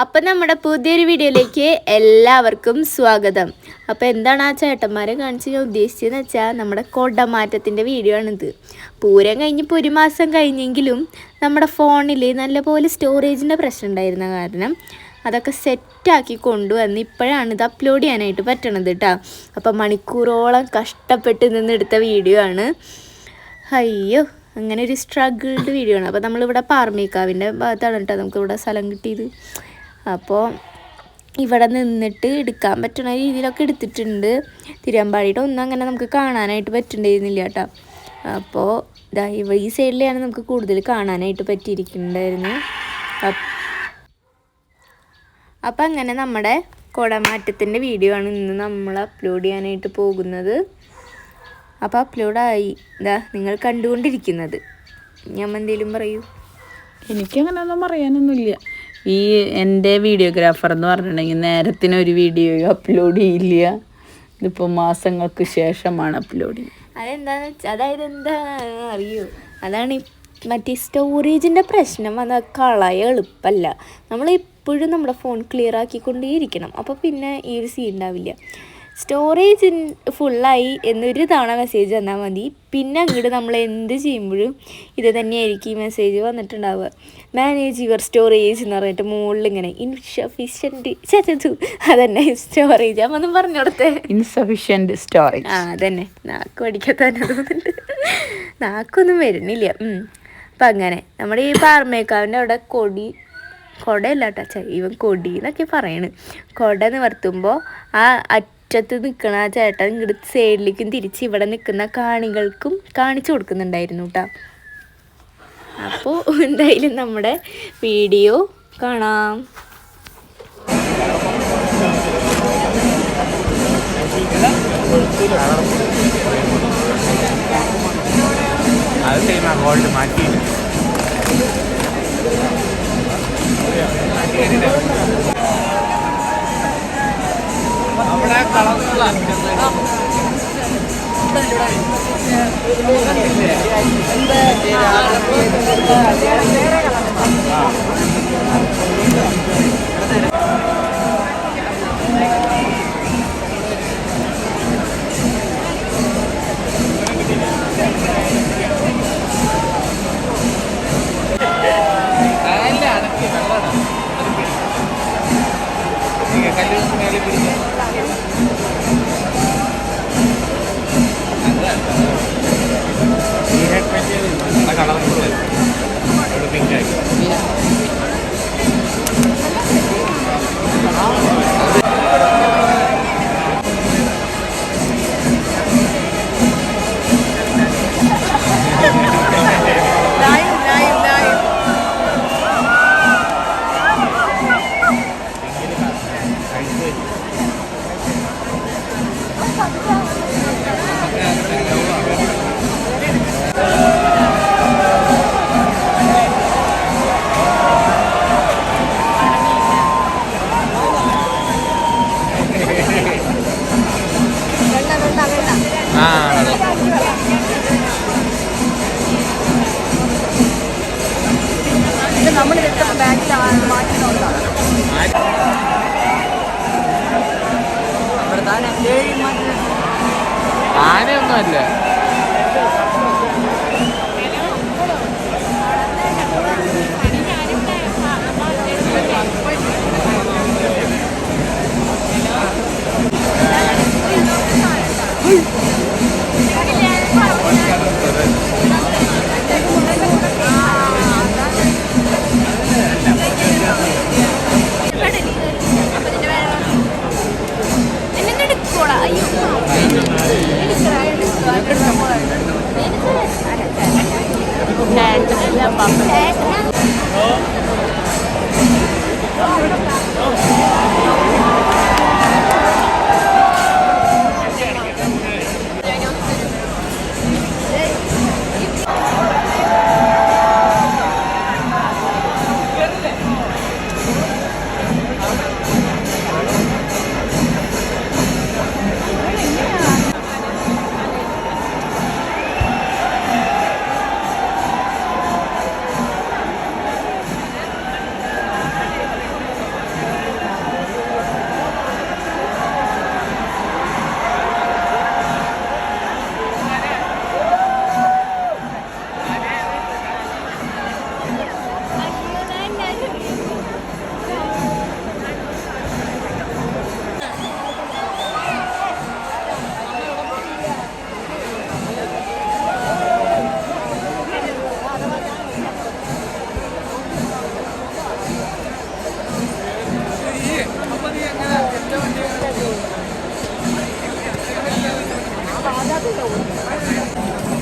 അപ്പം നമ്മുടെ പുതിയൊരു വീഡിയോയിലേക്ക് എല്ലാവർക്കും സ്വാഗതം. അപ്പോൾ എന്താണ് ആ ചേട്ടന്മാരെ കാണിച്ച് ഞാൻ ഉദ്ദേശിച്ചതെന്ന് വെച്ചാൽ നമ്മുടെ കൊടമാറ്റത്തിന്റെ വീഡിയോ ആണിത്. പൂരം കഴിഞ്ഞിപ്പോൾ ഒരു മാസം കഴിഞ്ഞെങ്കിലും നമ്മുടെ ഫോണിൽ നല്ലപോലെ സ്റ്റോറേജിന്റെ പ്രശ്നം ഉണ്ടായിരുന്ന കാരണം അതൊക്കെ സെറ്റാക്കി കൊണ്ടുവന്ന് ഇപ്പോഴാണ് ഇത് അപ്ലോഡ് ചെയ്യാനായിട്ട് പറ്റണത് കേട്ടോ അപ്പം മണിക്കൂറോളം കഷ്ടപ്പെട്ട് നിന്നെടുത്ത വീഡിയോ ആണ്. അയ്യോ അങ്ങനെ ഒരു സ്ട്രഗിൾഡ് വീഡിയോ ആണ്. അപ്പോൾ നമ്മളിവിടെ പാർമേക്കാവിന്റെ ഭാഗത്താണ് കേട്ടോ നമുക്ക് ഇവിടെ സ്ഥലം കിട്ടിയത്. അപ്പോൾ ഇവിടെ നിന്നിട്ട് എടുക്കാൻ പറ്റുന്ന രീതിയിലൊക്കെ എടുത്തിട്ടുണ്ട്. തിരുവമ്പാടിയുടെ ഒന്നും അങ്ങനെ നമുക്ക് കാണാനായിട്ട് പറ്റുന്നുണ്ടായിരുന്നില്ല കേട്ടോ. അപ്പോൾ ഇതാ ഈ സൈഡിലാണ് നമുക്ക് കൂടുതൽ കാണാനായിട്ട് പറ്റിയിരിക്കുന്നുണ്ടായിരുന്നു അപ്പം അങ്ങനെ നമ്മുടെ കുടമാറ്റത്തിന്റെ വീഡിയോ ആണ് ഇന്ന് നമ്മൾ അപ്ലോഡ് ചെയ്യാനായിട്ട് പോകുന്നത്. അപ്പോൾ അപ്ലോഡായി ഇതാ നിങ്ങൾ കണ്ടുകൊണ്ടിരിക്കുന്നത്. ഞാൻ എന്തെങ്കിലും പറയൂ. എനിക്കങ്ങനെയൊന്നും പറയാനൊന്നുമില്ല. ഈ എന്റെ വീഡിയോഗ്രാഫർ എന്ന് പറഞ്ഞിട്ടുണ്ടെങ്കിൽ നേരത്തിന് ഒരു വീഡിയോ അപ്ലോഡ് ചെയ്യില്ല. ഇതിപ്പോൾ മാസങ്ങൾക്ക് ശേഷമാണ് അപ്ലോഡ് ചെയ്യുന്നത് അതെന്താന്ന് വെച്ചാൽ അതായത് എന്താ അറിയോ? അതാണ് മറ്റേ സ്റ്റോറേജിന്റെ പ്രശ്നം. അത് കളയ എളുപ്പമല്ല നമ്മൾ എപ്പോഴും നമ്മുടെ ഫോൺ ക്ലിയർ ആക്കിക്കൊണ്ടേയിരിക്കണം. അപ്പോൾ പിന്നെ ഈ ഒരു സീൻ ഉണ്ടാവില്ല. സ്റ്റോറേജ് ഫുള്ളായി എന്നൊരു തവണ മെസ്സേജ് തന്നാൽ മതി. പിന്നെ അങ്ങോട്ട് നമ്മൾ എന്ത് ചെയ്യുമ്പോഴും ഇത് തന്നെയായിരിക്കും ഈ മെസ്സേജ് വന്നിട്ടുണ്ടാവുക. മാനേജ് യുവർ സ്റ്റോറേജ് എന്ന് പറഞ്ഞിട്ട് മുകളിൽ ഇങ്ങനെ ഇൻസഫിഷ്യന്റ് ചേച്ചു അതന്നെ സ്റ്റോറേജ് അമ്മ ഒന്നും പറഞ്ഞു കൊടുത്തേ. ഇൻസഫിഷ്യന്റ് സ്റ്റോറേജ് ആ അതന്നെ. നാക്ക് പഠിക്കത്തന്നെ തോന്നുന്നുണ്ട്. നാക്കൊന്നും വരുന്നില്ല. അപ്പം അങ്ങനെ നമ്മുടെ ഈ പാർമേക്കാവിന്റെ അവിടെ കൊടി കൊടയല്ല കേട്ടോ ഇവൻ കൊടി എന്നൊക്കെ പറയണ്. കൊട നിവർത്തുമ്പോൾ ആ അറ്റത്ത് നിൽക്കണ ആ ചേട്ടൻ ഇങ്ങോട്ട് സൈഡിലേക്കും തിരിച്ച് ഇവിടെ നിൽക്കുന്ന കാണികൾക്കും കാണിച്ചു കൊടുക്കുന്നുണ്ടായിരുന്നു കേട്ടോ അപ്പോൾ എന്തായാലും നമ്മുടെ വീഡിയോ കാണാം. മാറ്റി അവിടെ കളർ you. cái đồ này.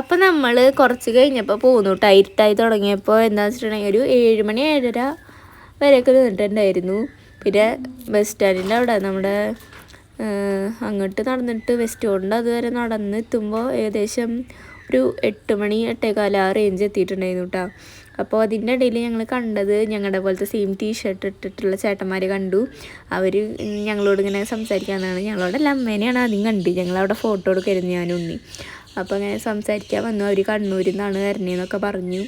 അപ്പം നമ്മൾ കുറച്ച് കഴിഞ്ഞപ്പോൾ പോന്നു കേട്ടോ ഇരുട്ടായി തുടങ്ങിയപ്പോൾ എന്താണെന്ന് വെച്ചിട്ടുണ്ടെങ്കിൽ ഒരു ഏഴ് മണി ഏഴര വരെയൊക്കെ നിന്നിട്ടുണ്ടായിരുന്നു. പിന്നെ ബസ് സ്റ്റാൻഡിന്റെ അവിടെ നമ്മുടെ അങ്ങോട്ട് നടന്നിട്ട് വെസ്റ്റ് റോഡിന്റെ അതുവരെ നടന്നെത്തുമ്പോൾ ഏകദേശം ഒരു എട്ട് മണി എട്ടേകാല ആ റേഞ്ച് എത്തിയിട്ടുണ്ടായിരുന്നു കേട്ടോ അപ്പോൾ അതിന്റെ ഇടയിൽ ഞങ്ങൾ കണ്ടത് ഞങ്ങളുടെ പോലത്തെ സെയിം ടീ ഷർട്ട് ഇട്ടിട്ടുള്ള ചേട്ടന്മാരെ കണ്ടു. അവർ ഞങ്ങളോട് ഇങ്ങനെ സംസാരിക്കാമെന്നാണ് ഞങ്ങളോടല്ല അമ്മേനെയാണ് ആദ്യം കണ്ടു. ഞങ്ങളവിടെ ഫോട്ടോ എടുക്കരുത് ഞാനും ഉണ്ണി. അപ്പോൾ അങ്ങനെ സംസാരിക്കാൻ വന്നു. അവർ കണ്ണൂരിൽ നിന്നാണ് വരണേന്നൊക്കെ പറഞ്ഞു.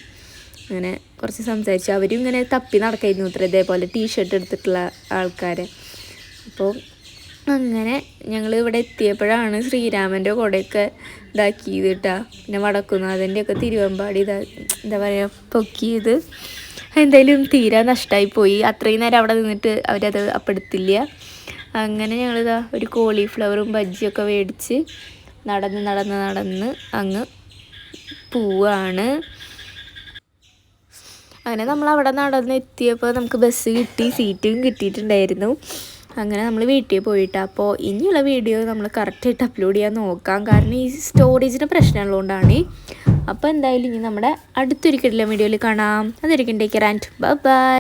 അങ്ങനെ കുറച്ച് സംസാരിച്ചു. അവരും ഇങ്ങനെ തപ്പി നടക്കായിരുന്നു ഇത്ര ഇതേപോലെ ടീ ഷർട്ട് എടുത്തിട്ടുള്ള ആൾക്കാരെ. അപ്പോൾ അങ്ങനെ ഞങ്ങൾ ഇവിടെ എത്തിയപ്പോഴാണ് ശ്രീരാമന്റെ കുടയൊക്കെ ഇതാക്കിയത് കേട്ടോ. പിന്നെ വടക്കുന്നാഥന്റെ ഒക്കെ തിരുവമ്പാടി ഇതാ എന്താ പറയുക പൊക്കിയത്. എന്തായാലും തീരെ നഷ്ടമായി പോയി. അത്രയും നേരം അവിടെ നിന്നിട്ട് അവരത് അപ്പെടുത്തില്ല. അങ്ങനെ ഞങ്ങളിതാ ഒരു കോളിഫ്ലവറും ബജ്ജിയൊക്കെ മേടിച്ച് നടന്ന് നടന്ന് നടന്ന് അങ്ങ് പോവാണ്. അങ്ങനെ നമ്മൾ അവിടെ നടന്ന് എത്തിയപ്പോൾ നമുക്ക് ബസ് കിട്ടി സീറ്റും കിട്ടിയിട്ടുണ്ടായിരുന്നു. അങ്ങനെ നമ്മൾ വീട്ടിൽ പോയിട്ട് അപ്പോൾ ഇനിയുള്ള വീഡിയോ നമ്മൾ കറക്റ്റായിട്ട് അപ്ലോഡ് ചെയ്യാൻ നോക്കാം. കാരണം ഈ സ്റ്റോറേജിന് പ്രശ്നമുള്ളതുകൊണ്ടാണ് അപ്പോൾ എന്തായാലും ഇനി നമ്മുടെ അടുത്തൊരിക്കലുള്ള വീഡിയോയിൽ കാണാം. അതൊരിക്കും ടേക്ക് കെയർ ആൻഡ് ബൈ